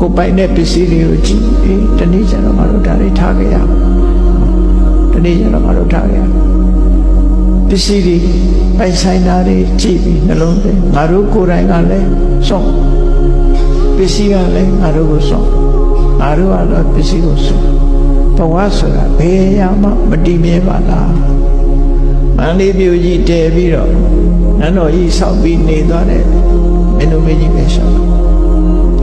ကိုယ်ပိုင်တဲ့ပစ္စည်းတွေကိုကြည့်အေးတနေ့ကျတော့ငါတို့ဒါတွေထားခဲ့ရမယ်တနေ့ကျတော့ငါတို့ထားခဲ့ရမယ်ပစ္စည်းတွေပိုင်ဆိုင်တာတွေကြည့်ပြီးနှလုံးသွင်းငါတို့ကိုယ်တိုင်ကလည်းစောင့်ပစ္စည်းကလည်းငါတို့ကိုစောင့်ငါတို့ကတော့ပစ္စည်းကိုစောင့်ဘဝဆိုတာဘယ်ရာမှမတည်မြဲပါလားမန္လေးမြို့ကြီးတည်ပြီးတော့နန်းတော်ကြီးဆောက်ပြီးနေသွားတဲ့မင်းတို့မင်းကြီးပဲရှောက်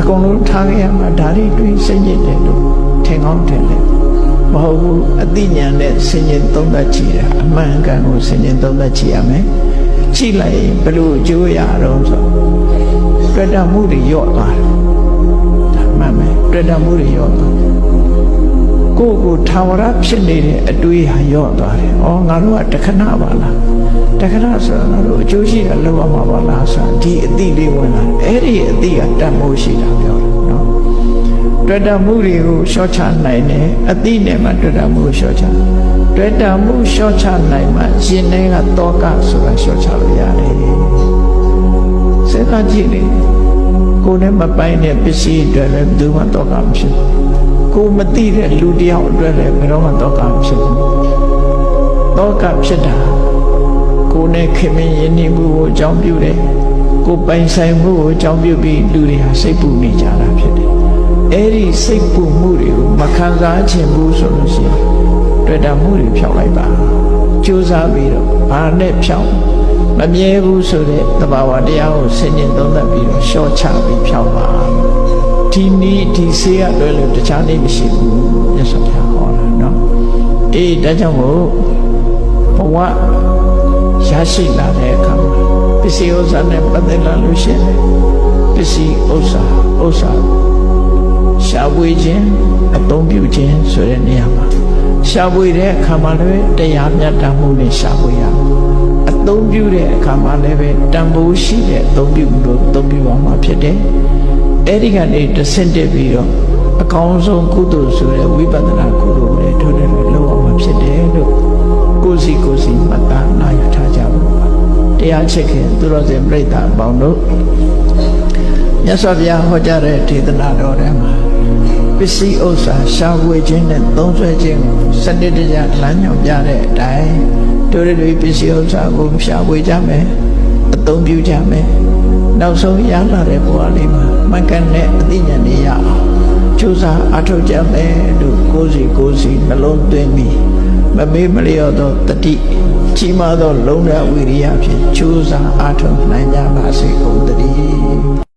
အကုန်လုံးထားခဲ့ရမှာဒါတွေတွေးစိတ်ညစ်တယ်လို့ထင်ကောင်းထင်တယ်မဟုတ်ဘူးအသိဉာဏ်နဲ့ဆင်ញင်သုံးသပ်ကြည့်တာအမှန်ကန်ကိုဆင်ញင်သုံးသပ်ကြည့်ရမယ်ကြည့်လိုက်ရင်ဘယ်လိုအကျိုးရတော့ဆိုတွေ့တာမှုတွေညော့သွားတယ်ဒါမှန်မယ်တွေ့တာမှုတွေညော့သွားတယ် ကိုယ့်ကိုထာဝရဖြစ်နေတဲ့အတွေးဟာညော့သွားတယ်။ဩငါတို့ကတခဏပါလား။တခဏဆိုတာငါတို့အကျိုးရှိတာလောက်ရမှာပါလားဆိုတာဒီအတိလေးဝင်လာတယ်။အဲ့ဒီအတိကတတ်မိုးရှိတာပြောတယ်နော်။တွေ့တာမှုတွေကိုရှော့ချနိုင်တယ်။အတိနဲ့မှတွေ့တာမှုကိုရှော့ချ။တွေ့တာမှုရှော့ချနိုင်မှရှင်ထဲကတောကဆိုတာရှော့ချလို့ရတယ်။စဉ်းစားကြည့်လေကိုယ်နဲ့မပိုင်တဲ့ပစ္စည်းတွေလည်းဘယ်သူမှတောကမဖြစ်ဘူး။ ကိုမသိတဲ့လူတယောက်အတွက်လည်းဘယ်တော့မှတောကမဖြစ်ဘူးတောကဖြစ်တာကိုနဲ့ခင်မင်းယဉ်နေမှုကိုအကြောင်းပြုတယ်ကိုပိုင်ဆိုင်မှုကိုအကြောင်းပြုပြီးလူတွေဟာစိတ်ပူနေကြတာဖြစ်တယ်အဲ့ဒီစိတ်ပူမှုတွေကိုမခံစားခြင်းဘူးဆိုလို့ရှိရင်တွေ့တာမှုတွေဖြောက်လိုက်ပါကြိုးစားပြီးတော့ဘာနဲ့ဖြောက်မမြဲဘူးဆိုတဲ့သဘာဝတရားကိုဆင်ញင်သုံးသပ်ပြီးတော့ရှော့ချပြီးဖြောက်ပါ ဒီနည်းဒီဆေးရလွယ်လို့တခြားနည်းမရှိဘူးမြတ်စွာဘုရားဟောတာနော်အေးဒါကြောင့်မို့ဘဝရရှိလာတဲ့အခါမှာပစ္စည်းဥစ္စာနဲ့ပတ်သက်လာလို့ရှိရင်ပစ္စည်းဥစ္စာဥစ္စာရှားပွေခြင်းအသုံးပြုခြင်းဆိုတဲ့နေရာမှာရှားပွေတဲ့အခါမှာလည်းတရားမြတ်တမ်းမှုနဲ့ရှားပွေရအသုံးပြုတဲ့အခါမှာလည်းပဲတန်ဖိုးရှိတဲ့အသုံးပြုမှုတို့သုံးပြုအောင်မှာဖြစ်တယ် အဲ့ဒီကနေတဆင့်တက်ပြီးတော့အကောင်းဆုံးကုသိုလ်ဆိုတဲ့ဝိပဿနာကုသိုလ်တွေထိုးတယ်လို့လောက်အောင်မှာဖြစ်တယ်လို့ကိုယ်စီကိုယ်စီမှတ်သားနိုင်ထားကြပါတရားချစ်ခင်သူတော်စင်ပြိဿအပေါင်းတို့မြတ်စွာဘုရားဟောကြားတဲ့ဒေသနာတော်ထဲမှာပစ္စည်းဥစ္စာရှားဝေခြင်းနဲ့သုံးဆွဲခြင်းကိုစနစ်တကျလမ်းညွှန်ပြတဲ့အတိုင်းတို့တွေပစ္စည်းဥစ္စာကိုရှားဝေကြမယ်အသုံးပြုကြမယ် နောက်ဆုံးရလာတဲ့ဘဝလေးမှာမှန်ကန်တဲ့အသိဉာဏ်တွေရအောင်ကြိုးစားအထောက်ကြမယ်လို့ကိုယ်စီကိုယ်စီနှလုံးသွင်းပြီးမမေ့မလျော့သောတတိကြီးမားသော လုံလဝိရိယဖြင့်ကြိုးစားအထောက်နိုင်ကြပါစေကုန်သတည်း